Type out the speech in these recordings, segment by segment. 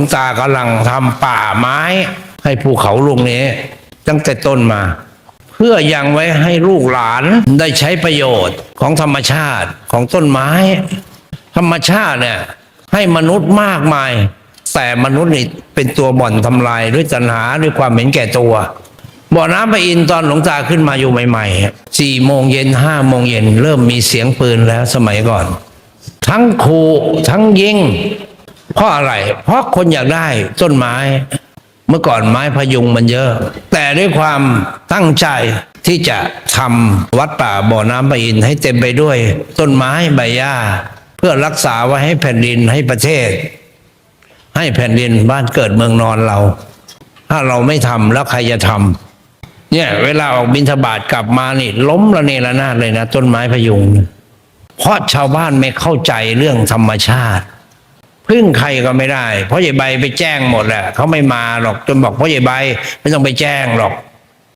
งตากำลังทำป่าไม้ ให้ภูเขาลูกนี้ ตั้งแต่ต้นมา เพื่อยังไว้ให้ลูกหลานได้ใช้ประโยชน์ของธรรมชาติของต้นไม้ ธรรมชาติเนี่ยให้มนุษย์มากมาย แต่มนุษย์นี่เป็นตัวบ่อนทำลายด้วยตัณหาด้วยความเห็นแก่ตัวบ่อน้ำพระอินตอนหลวงตาขึ้นมาอยู่ใหม่ๆสี่โมงเย็นห้าโมงเย็นเริ่มมีเสียงปืนแล้วสมัยก่อน ทั้งขู่ทั้งยิง เพราะอะไร เพราะคนอยากได้ต้นไม้ เมื่อก่อนไม้พยุงมันเยอะ แต่ด้วยความตั้งใจที่จะทำวัดป่าบ่อน้ำพระอินให้เต็มไปด้วย ต้นไม้ใบหญ้า เพื่อรักษาไว้ให้แผ่นดินให้ประเทศ ให้แผ่นดินบ้านเกิดเมืองนอนเรา ถ้าเราไม่ทำแล้วใครจะทำเนี่ย เวลาออกบินทบาทกลับมานี่ ล้มระเนระนาดเลยนะ ต้นไม้พยุง เพราะชาวบ้านไม่เข้าใจเรื่องธรรมชาติ พึ่งใครก็ไม่ได้ เพราะใหญ่ใบไปแจ้งหมดแหละเขาไม่มาหรอกจนบอกเพราะใหญ่ใบไม่ต้องไปแจ้งหรอก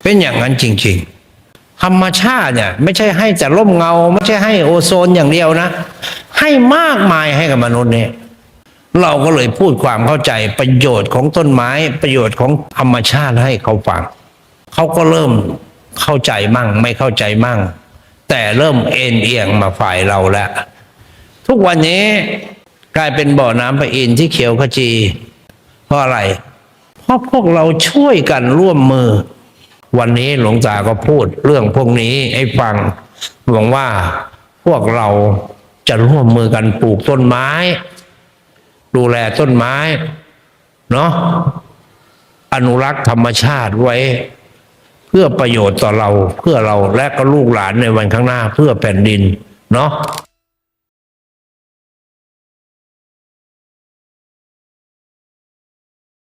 เป็นอย่างนั้นจริง ๆธรรมชาติเนี่ยไม่ใช่ให้แต่ร่มเงา ไม่ใช่ให้โอโซนอย่างเดียวนะ ให้มากมายให้กับมนุษย์เนี่ยเราก็เลยพูดความเข้าใจประโยชน์ของต้นไม้ ประโยชน์ของธรรมชาติให้เขาฟังเขาก็เริ่มเข้าใจมั่ง ไม่เข้าใจมั่ง แต่เริ่มเอ็นเอียงมาฝ่ายเราแล้วทุกวันนี้ กลายเป็นบ่อน้ำประอินที่เขียวขจี เพราะอะไร เพราะพวกเราช่วยกันร่วมมือ วันนี้หลวงตาก็พูดเรื่องพวกนี้ให้ฟังหวังว่าพวกเราจะร่วมมือกันปลูกต้นไม้ ดูแลต้นไม้ เนาะอนุรักษ์ธรรมชาติไว้ เพื่อประโยชน์ต่อเราเพื่อเราและก็ลูกหลานในวันข้างหน้าเพื่อแผ่นดิน เนาะ